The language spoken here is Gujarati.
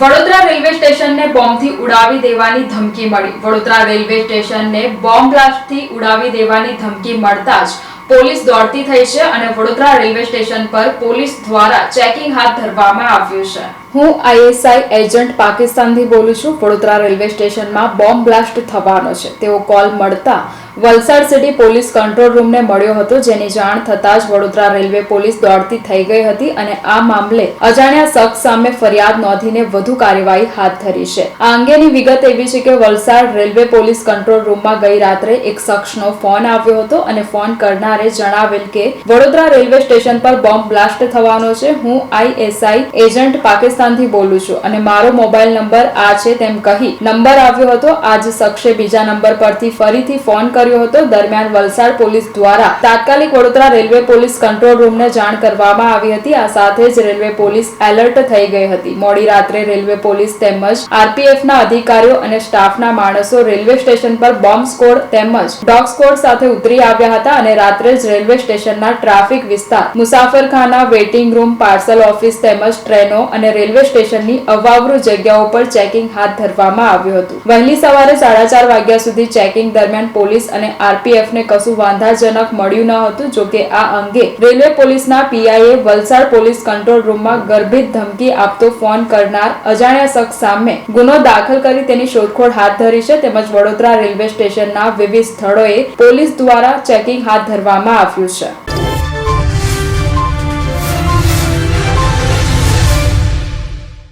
વડોદરા રેલવે સ્ટેશનને બોમ્બથી ઉડાવી દેવાની ધમકી મળી. વડોદરા રેલવે સ્ટેશનને બોમ્બ બ્લાસ્ટથી ઉડાવી દેવાની ધમકી મળતા જ પોલીસ દોડતી થઈ છે અને વડોદરા રેલવે સ્ટેશન પર પોલીસ દ્વારા ચેકિંગ હાથ ધરવામાં આવ્યું છે. હું આઈએસઆઈ એજન્ટ પાકિસ્તાનથી બોલું છું. વડોદરા રેલવે સ્ટેશનમાં બોમ્બ બ્લાસ્ટ થવાનો છે. તેવો કોલ મળતા વલસાડ સિટી પોલીસ કંટ્રોલ રૂમને મળ્યો હતો, જેની જાણ થતાં જ વડોદરા રેલવે પોલીસ દોડતી થઈ ગઈ હતી અને આ મામલે અજાણ્યા શખ્સ સામે ફરિયાદ નોંધીને વધુ કાર્યવાહી હાથ ધરી છે. આ અંગેની વિગત એવી છે કે વલસાડ રેલવે પોલીસ કંટ્રોલ રૂમમાં ગઈ રાત્રે એક શખ્સનો ફોન આવ્યો હતો અને ફોન કરનારે જણાવેલ કે, વડોદરા રેલવે સ્ટેશન પર બોમ્બ બ્લાસ્ટ થવાનો છે, હું આઈએસઆઈ એજન્ટ પાકિસ્તાનથી બોલું છું અને મારો મોબાઈલ નંબર આ છે તેમ કહી નંબર આવ્યો હતો. આજ શખ્સે બીજા નંબર પરથી ફરીથી ફોન કર્યો હતો. દરમિયાન વલસાડ પોલીસ દ્વારા તાત્કાલિક વડોદરા રેલવે પોલીસ કંટ્રોલ રૂમને જાણ કરવામાં આવી હતી. આ સાથે જ રેલવે પોલીસ એલર્ટ થઈ ગઈ હતી. મોડી રાત્રે રેલવે પોલીસ તેમજ આરપીએફના અધિકારીઓ અને સ્ટાફના માણસો રેલવે સ્ટેશન પર બોમ્બ સ્કોડ તેમજ ડોગ સ્કોડ સાથે ઉતરી આવ્યા હતા અને રાત્રે જ રેલવે સ્ટેશનના ટ્રાફિક વિસ્તાર, મુસાફરખાના વેઇટિંગ રૂમ, પાર્સલ ઓફિસ તેમજ ટ્રેનો અને રેલવે સ્ટેશનની અવાવરૂ જગ્યાઓ પર ચેકિંગ હાથ ધરવામાં આવ્યું હતું. વહેલી સવારે સાડા ચાર વાગ્યા સુધી ચેકિંગ દરમિયાન પોલીસ અને આરપીએફ ને કશું વાંધાજનક મળ્યું ન હતું, જો કે આ અંગે રેલવે પોલીસના પીઆઈએ વલસાડ પોલીસ કંટ્રોલ રૂમમાં ગર્ભિત ધમકી આપતો ફોન કરનાર અજાણ્યા શખ્સ સામે ગુનો દાખલ કરી તેની શોધખોળ હાથ ધરી છે, તેમજ વડોદરા રેલવે સ્ટેશનના વિવિધ સ્થળોએ પોલીસ દ્વારા ચેકિંગ હાથ ધરવામાં આવ્યું છે.